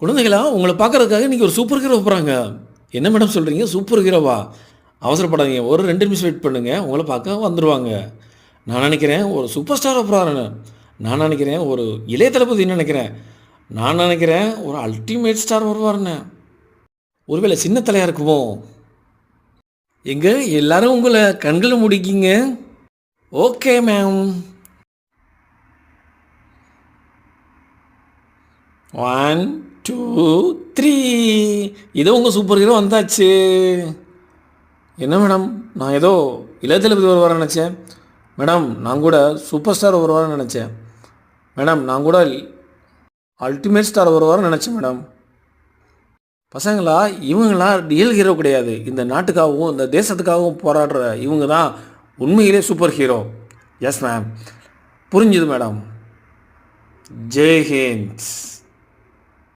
குழந்தைகளா உங்களை பார்க்கறதுக்காக இன்றைக்கி ஒரு சூப்பர் ஹீரோ போகிறாங்க என்ன மேடம் சொல்கிறீங்க சூப்பர் ஹீரோவா அவசரப்படாதீங்க. ஒரு ரெண்டு நிமிஷம் வெயிட் பண்ணுங்கள் உங்களை பார்க்க வந்துடுவாங்க நான் நினைக்கிறேன் ஒரு சூப்பர் ஸ்டார் போகிறாருன்னு நான் நினைக்கிறேன் ஒரு இளைய தளபதினு நினைக்கிறேன்? நான் நினைக்கிறேன் ஒரு அல்டிமேட் ஸ்டார் வருவார்னு ஒருவேளை சின்ன தலையாக இருக்குமோ? எங்கே? எல்லாரும் உங்களை கண்களை முடிக்கிங்க. Okay ma'am one two three இதோ உங்கள் சூப்பர் ஹீரோ வந்தாச்சு. என்ன மேடம் நான் ஏதோ இளையதளபதி தளபதி நினச்சேன். மேடம் நான் கூட சூப்பர் ஸ்டார் வருவார்னு நினச்சேன். மேடம் நான் கூட அல்டிமேட் ஸ்டார் வருவார்னு நினச்சேன் மேடம் பசங்களா இவங்களாம் ரியல் ஹீரோ கிடையாது. இந்த நாட்டுக்காகவும் இந்த தேசத்துக்காகவும் போராடுற இவங்க தான் உண்மையிலே சூப்பர் ஹீரோ எஸ் மேம் புரிஞ்சுது மேடம் ஜெய்ஹிந்த்